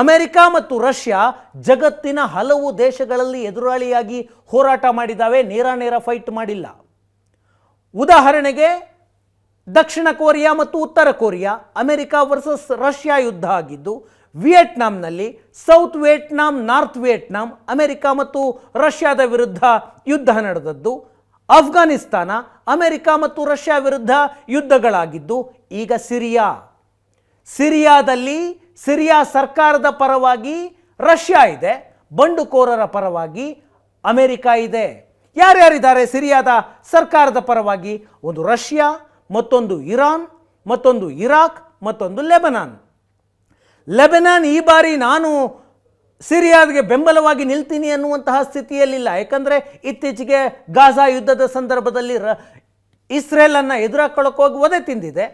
America ಮತ್ತು Russia ಜಗತ್ತಿನ ಹಲವು ದೇಶಗಳಲ್ಲಿ ಎದುರಾಳಿಯಾಗಿ ಹೋರಾಟ ಮಾಡಿದ್ದಾವೆ ನೇರ ನೇರ ಫೈಟ್ ಮಾಡಿಲ್ಲ. ಉದಾಹರಣೆಗೆ, ದಕ್ಷಿಣ ಕೊರಿಯಾ ಮತ್ತು ಉತ್ತರ ಕೊರಿಯಾ, ಅಮೆರಿಕ ವರ್ಸಸ್ ರಷ್ಯಾ ಯುದ್ಧ ಆಗಿದ್ದು, ವಿಯೆಟ್ನಾಂನಲ್ಲಿ South Vietnam, North Vietnam, America ಮತ್ತು ರಷ್ಯಾದ ವಿರುದ್ಧ ಯುದ್ಧ ನಡೆದದ್ದು. ಅಫ್ಘಾನಿಸ್ತಾನ, ಅಮೆರಿಕ ಮತ್ತು ರಷ್ಯಾ ವಿರುದ್ಧ ಯುದ್ಧಗಳಾಗಿದ್ದು, ಈಗ ಸಿರಿಯಾ. ಸಿರಿಯಾದಲ್ಲಿ ಸಿರಿಯಾ ಸರ್ಕಾರದ ಪರವಾಗಿ ರಷ್ಯಾ ಇದೆ, ಬಂಡುಕೋರರ ಪರವಾಗಿ ಅಮೆರಿಕ ಇದೆ. ಯಾರ್ಯಾರಿದ್ದಾರೆ ಸಿರಿಯಾದ ಸರ್ಕಾರದ ಪರವಾಗಿ? ಒಂದು ರಷ್ಯಾ, ಮತ್ತೊಂದು ಇರಾನ್, ಮತ್ತೊಂದು ಇರಾಕ್, ಮತ್ತೊಂದು ಲೆಬನಾನ್. ಲೆಬನಾನ್ ಈ ಬಾರಿ ನಾನು ಸಿರಿಯಾದ್ಗೆ ಬೆಂಬಲವಾಗಿ ನಿಲ್ತೀನಿ ಅನ್ನುವಂತಹ ಸ್ಥಿತಿಯಲ್ಲಿಲ್ಲ. ಯಾಕಂದರೆ ಇತ್ತೀಚೆಗೆ ಗಾಜಾ ಯುದ್ಧದ ಸಂದರ್ಭದಲ್ಲಿ ರ ಇಸ್ರೇಲನ್ನು ಎದುರಾಕೊಳ್ಳೋಕೆ ಹೋಗಿ ಒದೆ ತಿಂದಿದೆ.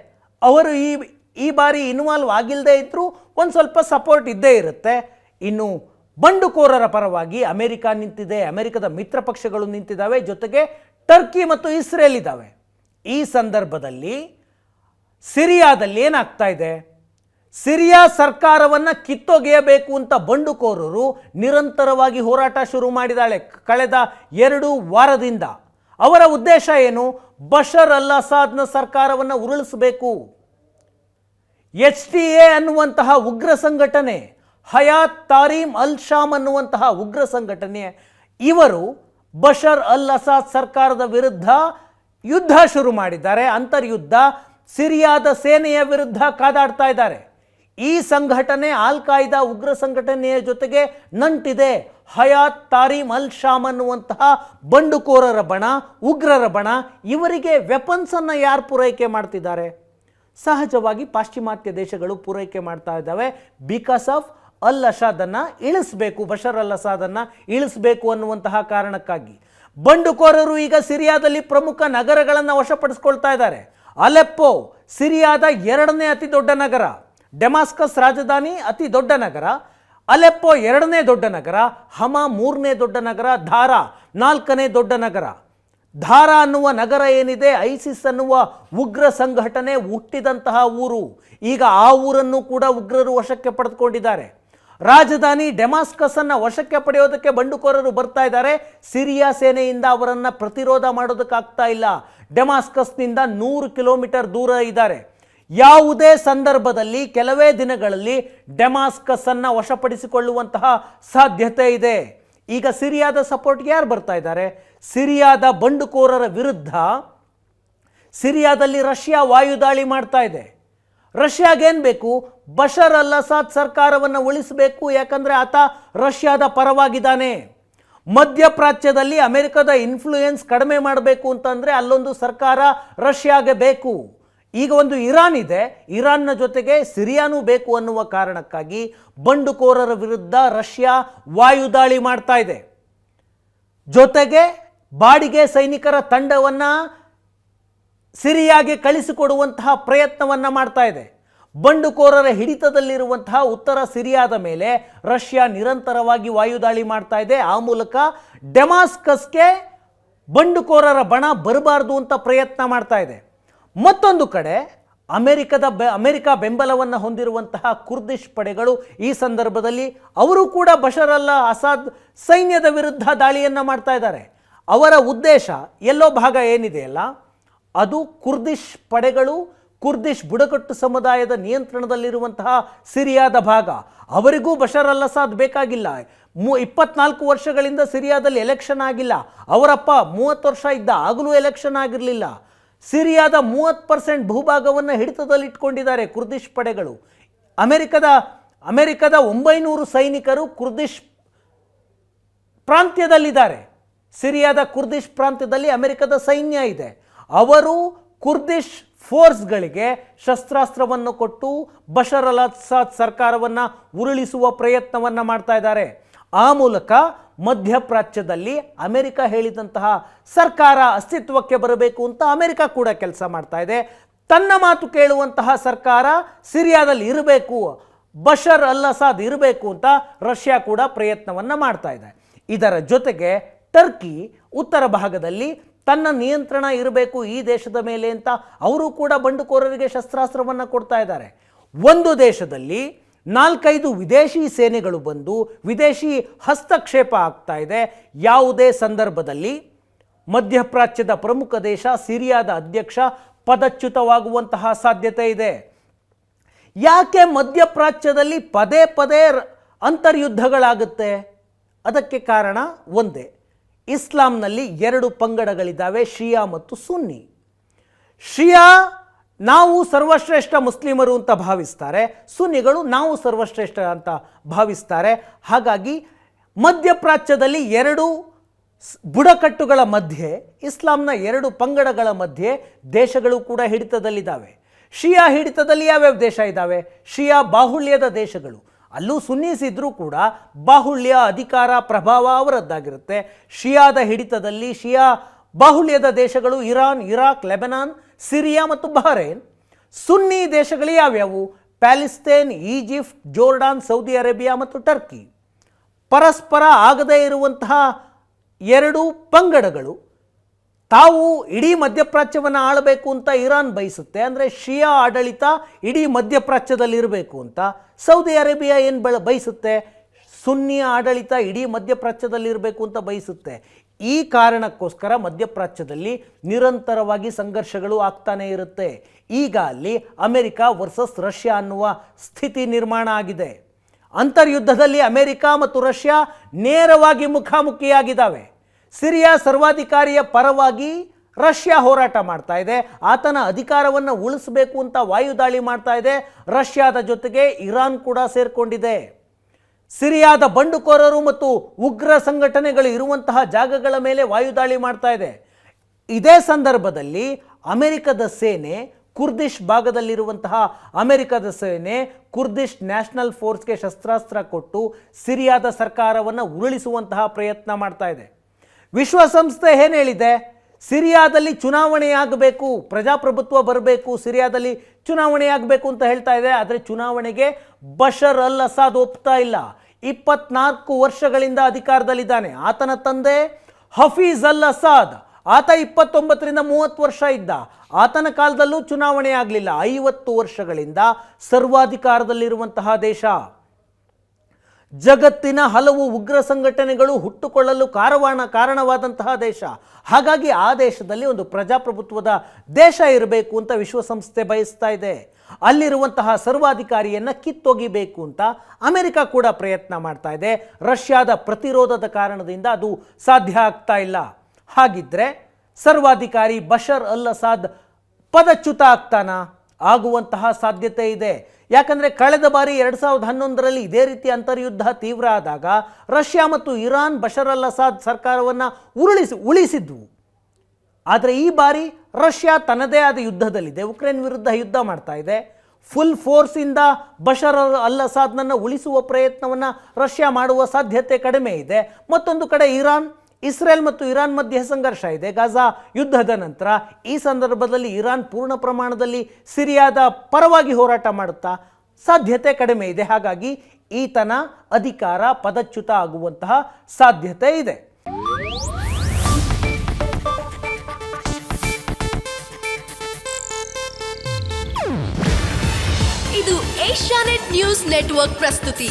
ಅವರು ಈ ಈ ಬಾರಿ ಇನ್ವಾಲ್ವ್ ಆಗಿಲ್ಲದೆ ಇದ್ದರೂ ಒಂದು ಸ್ವಲ್ಪ ಸಪೋರ್ಟ್ ಇದ್ದೇ ಇರುತ್ತೆ. ಇನ್ನು ಬಂಡುಕೋರರ ಪರವಾಗಿ ಅಮೆರಿಕ ನಿಂತಿದೆ, ಅಮೆರಿಕದ ಮಿತ್ರ ಪಕ್ಷಗಳು ನಿಂತಿದ್ದಾವೆ, ಜೊತೆಗೆ ಟರ್ಕಿ ಮತ್ತು ಇಸ್ರೇಲ್ ಇದ್ದಾವೆ. ಈ ಸಂದರ್ಭದಲ್ಲಿ ಸಿರಿಯಾದಲ್ಲಿ ಏನಾಗ್ತಾ ಇದೆ? ಸಿರಿಯಾ ಸರ್ಕಾರವನ್ನು ಕಿತ್ತೊಗೆಯಬೇಕು ಅಂತ ಬಂಡುಕೋರರು ನಿರಂತರವಾಗಿ ಹೋರಾಟ ಶುರು ಮಾಡಿದಾಳೆ. ಕಳೆದ ಎರಡು ವಾರದಿಂದ. ಅವರ ಉದ್ದೇಶ ಏನು? ಬಷರ್ ಅಲ್ ಅಸಾದ್ನ ಸರ್ಕಾರವನ್ನು ಉರುಳಿಸಬೇಕು. ಎಚ್ ಟಿ ಎ ಅನ್ನುವಂತಹ ಉಗ್ರ ಸಂಘಟನೆ, ಹಯಾತ್ ತಾರೀಮ್ ಅಲ್ ಶಾಮ್ ಅನ್ನುವಂತಹ ಉಗ್ರ ಸಂಘಟನೆ, ಇವರು ಬಷರ್ ಅಲ್ ಅಸಾದ್ ಸರ್ಕಾರದ ವಿರುದ್ಧ ಯುದ್ಧ ಶುರು ಮಾಡಿದ್ದಾರೆ. ಅಂತರ್ಯುದ್ಧ ಸಿರಿಯಾದ ಸೇನೆಯ ವಿರುದ್ಧ ಕಾದಾಡ್ತಾ ಇದ್ದಾರೆ. ಈ ಸಂಘಟನೆ ಆಲ್ ಕಾಯ್ದಾ ಉಗ್ರ ಸಂಘಟನೆಯ ಜೊತೆಗೆ ನಂಟಿದೆ. ಹಯಾತ್ ತಾರೀಮ್ ಅಲ್ ಶಾಮ್ ಅನ್ನುವಂತಹ ಬಂಡುಕೋರರ ಬಣ, ಉಗ್ರರ ಬಣ, ಇವರಿಗೆ ವೆಪನ್ಸನ್ನು ಯಾರು ಪೂರೈಕೆ ಮಾಡ್ತಿದ್ದಾರೆ? ಸಹಜವಾಗಿ ಪಾಶ್ಚಿಮಾತ್ಯ ದೇಶಗಳು ಪೂರೈಕೆ ಮಾಡ್ತಾ ಇದ್ದಾವೆ. ಬಿಕಾಸ್ ಆಫ್ ಅಲ್ ಅಸಾದನ್ನು ಇಳಿಸಬೇಕು, ಬಷರ್ ಅಲ್ ಅಸಾದನ್ನು ಇಳಿಸಬೇಕು ಅನ್ನುವಂತಹ ಕಾರಣಕ್ಕಾಗಿ. ಬಂಡುಕೋರರು ಈಗ ಸಿರಿಯಾದಲ್ಲಿ ಪ್ರಮುಖ ನಗರಗಳನ್ನು ವಶಪಡಿಸ್ಕೊಳ್ತಾ ಇದ್ದಾರೆ. ಅಲೆಪ್ಪೋ ಸಿರಿಯಾದ ಎರಡನೇ ಅತಿ ದೊಡ್ಡ ನಗರ, ಡೆಮಾಸ್ಕಸ್ ರಾಜಧಾನಿ ಅತಿ ದೊಡ್ಡ ನಗರ, ಅಲೆಪ್ಪೋ ಎರಡನೇ ದೊಡ್ಡ ನಗರ, ಹಮ ಮೂರನೇ ದೊಡ್ಡ ನಗರ, ಧಾರಾ ನಾಲ್ಕನೇ ದೊಡ್ಡ ನಗರ. ಧಾರಾ ಅನ್ನುವ ನಗರ ಏನಿದೆ, ಐಸಿಸ್ ಅನ್ನುವ ಉಗ್ರ ಸಂಘಟನೆ ಹುಟ್ಟಿದಂತಹ ಊರು. ಈಗ ಆ ಊರನ್ನು ಕೂಡ ಉಗ್ರರು ವಶಕ್ಕೆ ಪಡೆದುಕೊಂಡಿದ್ದಾರೆ. ರಾಜಧಾನಿ ಡೆಮಾಸ್ಕಸನ್ನು ವಶಕ್ಕೆ ಪಡೆಯೋದಕ್ಕೆ ಬಂಡುಕೋರರು ಬರ್ತಾ ಇದ್ದಾರೆ. ಸಿರಿಯಾ ಸೇನೆಯಿಂದ ಅವರನ್ನು ಪ್ರತಿರೋಧ ಮಾಡೋದಕ್ಕಾಗ್ತಾ ಇಲ್ಲ. ಡೆಮಾಸ್ಕಸ್ನಿಂದ ನೂರು ಕಿಲೋಮೀಟರ್ ದೂರ ಇದ್ದಾರೆ. ಯಾವುದೇ ಸಂದರ್ಭದಲ್ಲಿ ಕೆಲವೇ ದಿನಗಳಲ್ಲಿ ಡೆಮಾಸ್ಕಸನ್ನು ವಶಪಡಿಸಿಕೊಳ್ಳುವಂತಹ ಸಾಧ್ಯತೆ ಇದೆ. ಈಗ ಸಿರಿಯಾದ ಸಪೋರ್ಟ್ಗೆ ಯಾರು ಬರ್ತಾ ಇದ್ದಾರೆ? ಸಿರಿಯಾದ ಬಂಡುಕೋರರ ವಿರುದ್ಧ ಸಿರಿಯಾದಲ್ಲಿ ರಷ್ಯಾ ವಾಯುದಾಳಿ ಮಾಡ್ತಾ ಇದೆ. ರಷ್ಯಾಗೇನು ಬೇಕು? ಬಷರ್ ಅಲ್ ಅಸಾದ್ ಸರ್ಕಾರವನ್ನು ಉಳಿಸಬೇಕು, ಯಾಕಂದರೆ ಆತ ರಷ್ಯಾದ ಪರವಾಗಿದ್ದಾನೆ. ಮಧ್ಯಪ್ರಾಚ್ಯದಲ್ಲಿ ಅಮೆರಿಕದ ಇನ್ಫ್ಲೂಯೆನ್ಸ್ ಕಡಿಮೆ ಮಾಡಬೇಕು ಅಂತಂದರೆ ಅಲ್ಲೊಂದು ಸರ್ಕಾರ ರಷ್ಯಾಗೆ ಬೇಕು. ಈಗ ಒಂದು ಇರಾನ್ ಇದೆ. ಇರಾನ್ನ ಜೊತೆಗೆ ಸಿರಿಯಾನೂ ಬೇಕು ಅನ್ನುವ ಕಾರಣಕ್ಕಾಗಿ ಬಂಡುಕೋರರ ವಿರುದ್ಧ ರಷ್ಯಾ ವಾಯುದಾಳಿ ಮಾಡ್ತಾ ಇದೆ. ಜೊತೆಗೆ ಬಾಡಿಗೆ ಸೈನಿಕರ ತಂಡವನ್ನು ಸಿರಿಯಾಗೆ ಕಳಿಸಿಕೊಡುವಂತಹ ಪ್ರಯತ್ನವನ್ನು ಮಾಡ್ತಾ ಇದೆ. ಬಂಡುಕೋರರ ಹಿಡಿತದಲ್ಲಿರುವಂತಹ ಉತ್ತರ ಸಿರಿಯಾದ ಮೇಲೆ ರಷ್ಯಾ ನಿರಂತರವಾಗಿ ವಾಯುದಾಳಿ ಮಾಡ್ತಾ ಇದೆ. ಆ ಮೂಲಕ ಡೆಮಾಸ್ಕಸ್ಗೆ ಬಂಡುಕೋರರ ಬಣ ಬರಬಾರ್ದು ಅಂತ ಪ್ರಯತ್ನ ಮಾಡ್ತಾ ಇದೆ. ಮತ್ತೊಂದು ಕಡೆ ಅಮೆರಿಕದ ಬೆ, ಅಮೆರಿಕ ಬೆಂಬಲವನ್ನು ಹೊಂದಿರುವಂತಹ ಕುರ್ದಿಶ್ ಪಡೆಗಳು ಈ ಸಂದರ್ಭದಲ್ಲಿ ಅವರು ಕೂಡ ಬಷರಲ್ಲ ಅಸಾದ್ ಸೈನ್ಯದ ವಿರುದ್ಧ ದಾಳಿಯನ್ನು ಮಾಡ್ತಾ ಇದ್ದಾರೆ. ಅವರ ಉದ್ದೇಶ ಎಲ್ಲೋ ಭಾಗ ಏನಿದೆಯಲ್ಲ ಅದು ಕುರ್ದಿಶ್ ಪಡೆಗಳು ಕುರ್ದಿಶ್ ಬುಡಕಟ್ಟು ಸಮುದಾಯದ ನಿಯಂತ್ರಣದಲ್ಲಿರುವಂತಹ ಸಿರಿಯಾದ ಭಾಗ. ಅವರಿಗೂ ಬಷರ್ ಅಲ್ ಅಸಾದ್ ಬೇಕಾಗಿಲ್ಲ. ಮೂ, ಇಪ್ಪತ್ನಾಲ್ಕು ವರ್ಷಗಳಿಂದ ಸಿರಿಯಾದಲ್ಲಿ ಎಲೆಕ್ಷನ್ ಆಗಿಲ್ಲ. ಅವರಪ್ಪ ಮೂವತ್ತು ವರ್ಷ ಇದ್ದ, ಆಗಲೂ ಎಲೆಕ್ಷನ್ ಆಗಿರಲಿಲ್ಲ. ಸಿರಿಯಾದ ಮೂವತ್ತು ಪರ್ಸೆಂಟ್ ಭೂಭಾಗವನ್ನು ಹಿಡಿತದಲ್ಲಿ ಇಟ್ಕೊಂಡಿದ್ದಾರೆ ಕುರ್ದಿಶ್ ಪಡೆಗಳು. ಅಮೆರಿಕದ ಅಮೆರಿಕದ ಒಂಬೈನೂರು ಸೈನಿಕರು ಕುರ್ದಿಶ್ ಪ್ರಾಂತ್ಯದಲ್ಲಿದ್ದಾರೆ. ಸಿರಿಯಾದ ಕುರ್ದಿಶ್ ಪ್ರಾಂತ್ಯದಲ್ಲಿ ಅಮೆರಿಕದ ಸೈನ್ಯ ಇದೆ. ಅವರು ಕುರ್ದಿಶ್ ಫೋರ್ಸ್ಗಳಿಗೆ ಶಸ್ತ್ರಾಸ್ತ್ರವನ್ನು ಕೊಟ್ಟು ಬಷರ್ ಅಲ್ ಸರ್ಕಾರವನ್ನು ಉರುಳಿಸುವ ಪ್ರಯತ್ನವನ್ನು ಮಾಡ್ತಾ ಇದ್ದಾರೆ. ಆ ಮೂಲಕ ಮಧ್ಯಪ್ರಾಚ್ಯದಲ್ಲಿ ಅಮೆರಿಕ ಹೇಳಿದಂತಹ ಸರ್ಕಾರ ಅಸ್ತಿತ್ವಕ್ಕೆ ಬರಬೇಕು ಅಂತ ಅಮೆರಿಕ ಕೂಡ ಕೆಲಸ ಮಾಡ್ತಾ ಇದೆ. ತನ್ನ ಮಾತು ಕೇಳುವಂತಹ ಸರ್ಕಾರ ಸಿರಿಯಾದಲ್ಲಿ ಇರಬೇಕು, ಬಷರ್ ಅಲ್ ಅಸಾದ್ ಇರಬೇಕು ಅಂತ ರಷ್ಯಾ ಕೂಡ ಪ್ರಯತ್ನವನ್ನು ಮಾಡ್ತಾ ಇದೆ. ಇದರ ಜೊತೆಗೆ ಟರ್ಕಿ ಉತ್ತರ ಭಾಗದಲ್ಲಿ ತನ್ನ ನಿಯಂತ್ರಣ ಇರಬೇಕು ಈ ದೇಶದ ಮೇಲೆ ಅಂತ ಅವರು ಕೂಡ ಬಂಡುಕೋರರಿಗೆ ಶಸ್ತ್ರಾಸ್ತ್ರವನ್ನು ಕೊಡ್ತಾ ಇದ್ದಾರೆ. ಒಂದು ದೇಶದಲ್ಲಿ ನಾಲ್ಕೈದು ವಿದೇಶಿ ಸೇನೆಗಳು ಬಂದು ವಿದೇಶಿ ಹಸ್ತಕ್ಷೇಪ ಆಗ್ತಾ ಇದೆ. ಯಾವುದೇ ಸಂದರ್ಭದಲ್ಲಿ ಮಧ್ಯಪ್ರಾಚ್ಯದ ಪ್ರಮುಖ ದೇಶ ಸಿರಿಯಾದ ಅಧ್ಯಕ್ಷ ಪದಚ್ಯುತವಾಗುವಂತಹ ಸಾಧ್ಯತೆ ಇದೆ. ಯಾಕೆ ಮಧ್ಯಪ್ರಾಚ್ಯದಲ್ಲಿ ಪದೇ ಪದೇ ಅಂತರ್ಯುದ್ಧಗಳಾಗುತ್ತೆ? ಅದಕ್ಕೆ ಕಾರಣ ಒಂದೇ. ಇಸ್ಲಾಂನಲ್ಲಿ ಎರಡು ಪಂಗಡಗಳಿದ್ದಾವೆ, ಶಿಯಾ ಮತ್ತು ಸುನ್ನಿ. ಶಿಯಾ ನಾವು ಸರ್ವಶ್ರೇಷ್ಠ ಮುಸ್ಲಿಮರು ಅಂತ ಭಾವಿಸ್ತಾರೆ, ಸುನ್ನಿಗಳು ನಾವು ಸರ್ವಶ್ರೇಷ್ಠ ಅಂತ ಭಾವಿಸ್ತಾರೆ. ಹಾಗಾಗಿ ಮಧ್ಯಪ್ರಾಚ್ಯದಲ್ಲಿ ಎರಡು ಬುಡಕಟ್ಟುಗಳ ಮಧ್ಯೆ, ಇಸ್ಲಾಂನ ಎರಡು ಪಂಗಡಗಳ ಮಧ್ಯೆ ದೇಶಗಳು ಕೂಡ ಹಿಡಿತದಲ್ಲಿದ್ದಾವೆ. ಶಿಯಾ ಹಿಡಿತದಲ್ಲಿ ಯಾವ್ಯಾವ ದೇಶ ಇದ್ದಾವೆ? ಶಿಯಾ ಬಾಹುಳ್ಯದ ದೇಶಗಳು. ಅಲ್ಲೂ ಸುನ್ನಿಸಿದ್ರೂ ಕೂಡ ಬಾಹುಳ್ಯ ಅಧಿಕಾರ ಪ್ರಭಾವ ಅವರದ್ದಾಗಿರುತ್ತೆ. ಶಿಯಾದ ಹಿಡಿತದಲ್ಲಿ ಶಿಯಾ ಬಾಹುಳ್ಯದ ದೇಶಗಳು ಇರಾನ್, ಇರಾಕ್, ಲೆಬನಾನ್ ಸಿರಿಯಾ ಮತ್ತು ಬಹರೇನ್, ಸುನ್ನಿ ದೇಶಗಳು ಯಾವ್ಯಾವು? Palestine, Egypt, Jordan, Saudi Arabia ಮತ್ತು ಟರ್ಕಿ. ಪರಸ್ಪರ ಆಗದೇ ಇರುವಂತಹ ಎರಡು ಪಂಗಡಗಳು ತಾವು ಇಡೀ ಮಧ್ಯಪ್ರಾಚ್ಯವನ್ನು ಆಳಬೇಕು ಅಂತ ಇರಾನ್ ಬಯಸುತ್ತೆ. ಅಂದರೆ ಶಿಯಾ ಆಡಳಿತ ಇಡೀ ಮಧ್ಯಪ್ರಾಚ್ಯದಲ್ಲಿ ಇರಬೇಕು ಅಂತ ಸೌದಿ ಅರೇಬಿಯಾ ಏನು ಬಯಸುತ್ತೆ? ಸುನ್ನಿ ಆಡಳಿತ ಇಡೀ ಮಧ್ಯಪ್ರಾಚ್ಯದಲ್ಲಿ ಇರಬೇಕು ಅಂತ ಬಯಸುತ್ತೆ. ಈ ಕಾರಣಕ್ಕೋಸ್ಕರ ಮಧ್ಯಪ್ರಾಚ್ಯದಲ್ಲಿ ನಿರಂತರವಾಗಿ ಸಂಘರ್ಷಗಳು ಆಗ್ತಾನೆ ಇರುತ್ತೆ. ಈಗ ಅಲ್ಲಿ ಅಮೆರಿಕ ವರ್ಸಸ್ ರಷ್ಯಾ ಅನ್ನುವ ಸ್ಥಿತಿ ನಿರ್ಮಾಣ ಆಗಿದೆ. ಅಂತರ್ಯುದ್ಧದಲ್ಲಿ ಅಮೆರಿಕ ಮತ್ತು ರಷ್ಯಾ ನೇರವಾಗಿ ಮುಖಾಮುಖಿಯಾಗಿದ್ದಾವೆ. ಸಿರಿಯಾ ಸರ್ವಾಧಿಕಾರಿಯ ಪರವಾಗಿ ರಷ್ಯಾ ಹೋರಾಟ ಮಾಡ್ತಾ ಇದೆ. ಆತನ ಅಧಿಕಾರವನ್ನು ಉಳಿಸಬೇಕು ಅಂತ ವಾಯುದಾಳಿ ಮಾಡ್ತಾ ಇದೆ. ರಷ್ಯಾದ ಜೊತೆಗೆ ಇರಾನ್ ಕೂಡ ಸೇರ್ಕೊಂಡಿದೆ. ಸಿರಿಯಾದ ಬಂಡುಕೋರರು ಮತ್ತು ಉಗ್ರ ಸಂಘಟನೆಗಳು ಇರುವಂತಹ ಜಾಗಗಳ ಮೇಲೆ ವಾಯುದಾಳಿ ಮಾಡ್ತಾ ಇದೆ. ಇದೇ ಸಂದರ್ಭದಲ್ಲಿ ಅಮೆರಿಕದ ಸೇನೆ ಕುರ್ದಿಶ್ ಭಾಗದಲ್ಲಿರುವಂತಹ ಅಮೆರಿಕದ ಸೇನೆ ಕುರ್ದಿಶ್ ನ್ಯಾಷನಲ್ ಫೋರ್ಸ್ಗೆ ಶಸ್ತ್ರಾಸ್ತ್ರ ಕೊಟ್ಟು ಸಿರಿಯಾದ ಸರ್ಕಾರವನ್ನು ಉರುಳಿಸುವಂತಹ ಪ್ರಯತ್ನ ಮಾಡ್ತಾ ಇದೆ. ವಿಶ್ವಸಂಸ್ಥೆ ಏನು ಹೇಳಿದೆ? ಸಿರಿಯಾದಲ್ಲಿ ಚುನಾವಣೆಯಾಗಬೇಕು ಪ್ರಜಾಪ್ರಭುತ್ವ ಬರಬೇಕು, ಸಿರಿಯಾದಲ್ಲಿ ಚುನಾವಣೆಯಾಗಬೇಕು ಅಂತ ಹೇಳ್ತಾ ಇದೆ. ಆದರೆ ಚುನಾವಣೆಗೆ ಬಷರ್ ಅಲ್ ಅಸಾದ್ ಒಪ್ತಾ ಇಲ್ಲ. ಇಪ್ಪತ್ನಾಲ್ಕು ವರ್ಷಗಳಿಂದ ಅಧಿಕಾರದಲ್ಲಿದ್ದಾನೆ. ಆತನ ತಂದೆ ಹಫೀಜ್ ಅಲ್ ಅಸಾದ್. ಆತ ಇಪ್ಪತ್ತೊಂಬತ್ತರಿಂದ ಮೂವತ್ತು ವರ್ಷ ಇದ್ದ. ಆತನ ಕಾಲದಲ್ಲೂ ಚುನಾವಣೆ ಆಗಲಿಲ್ಲ. ಐವತ್ತು ವರ್ಷಗಳಿಂದ ಸರ್ವಾಧಿಕಾರದಲ್ಲಿರುವಂತಹ ದೇಶ. ಜಗತ್ತಿನ ಹಲವು ಉಗ್ರ ಸಂಘಟನೆಗಳು ಹುಟ್ಟುಕೊಳ್ಳಲು ಕಾರವಾಣ ಕಾರಣವಾದಂತಹ ದೇಶ. ಹಾಗಾಗಿ ಆ ದೇಶದಲ್ಲಿ ಒಂದು ಪ್ರಜಾಪ್ರಭುತ್ವದ ದೇಶ ಇರಬೇಕು ಅಂತ ವಿಶ್ವಸಂಸ್ಥೆ ಬಯಸ್ತಾ ಇದೆ. ಅಲ್ಲಿರುವಂತಹ ಸರ್ವಾಧಿಕಾರಿಯನ್ನು ಕಿತ್ತೊಗಿಬೇಕು ಅಂತ ಅಮೆರಿಕ ಕೂಡ ಪ್ರಯತ್ನ ಮಾಡ್ತಾ ಇದೆ. ರಷ್ಯಾದ ಪ್ರತಿರೋಧದ ಕಾರಣದಿಂದ ಅದು ಸಾಧ್ಯ ಆಗ್ತಾ ಇಲ್ಲ. ಹಾಗಿದ್ರೆ ಸರ್ವಾಧಿಕಾರಿ ಬಷರ್ ಅಲ್ ಅಸಾದ್ ಪದಚ್ಯುತ ಆಗ್ತಾನ? ಆಗುವಂತಹ ಸಾಧ್ಯತೆ ಇದೆ. ಯಾಕಂದರೆ ಕಳೆದ ಬಾರಿ ಎರಡು ಸಾವಿರದ ಹನ್ನೊಂದರಲ್ಲಿ ಇದೇ ರೀತಿ ಅಂತರ್ಯುದ್ಧ ತೀವ್ರ ಆದಾಗ ರಷ್ಯಾ ಮತ್ತು ಇರಾನ್ ಬಶರ್ ಅಲ್ ಅಸಾದ್ ಸರ್ಕಾರವನ್ನು ಉರುಳಿಸಿ, ಉಳಿಸಿದ್ವು. ಆದರೆ ಈ ಬಾರಿ ರಷ್ಯಾ ತನ್ನದೇ ಆದ ಯುದ್ಧದಲ್ಲಿದೆ. ಉಕ್ರೇನ್ ವಿರುದ್ಧ ಯುದ್ಧ ಮಾಡ್ತಾ ಇದೆ. ಫುಲ್ ಫೋರ್ಸಿಂದ ಬಶರ್ ಅಲ್ ಅಸಾದ್ನನ್ನು ಉಳಿಸುವ ಪ್ರಯತ್ನವನ್ನು ರಷ್ಯಾ ಮಾಡುವ ಸಾಧ್ಯತೆ ಕಡಿಮೆ ಇದೆ. ಮತ್ತೊಂದು ಕಡೆ ಇರಾನ್ ಇಸ್ರೇಲ್ ಮತ್ತು ಇರಾನ್ ಮಧ್ಯೆ ಸಂಘರ್ಷ ಇದೆ. ಗಾಜಾ ಯುದ್ಧದ ನಂತರ ಈ ಸಂದರ್ಭದಲ್ಲಿ ಇರಾನ್ ಪೂರ್ಣ ಪ್ರಮಾಣದಲ್ಲಿ ಸಿರಿಯಾದ ಪರವಾಗಿ ಹೋರಾಟ ಮಾಡುತ್ತಾ ಸಾಧ್ಯತೆ ಕಡಿಮೆ ಇದೆ. ಹಾಗಾಗಿ ಈತನ ಅಧಿಕಾರ ಪದಚ್ಯುತ ಆಗುವಂತಹ ಸಾಧ್ಯತೆ ಇದೆ. ಇದು ಏಷ್ಯಾನೆಟ್ ನ್ಯೂಸ್ ನೆಟ್ವರ್ಕ್ ಪ್ರಸ್ತುತಿ.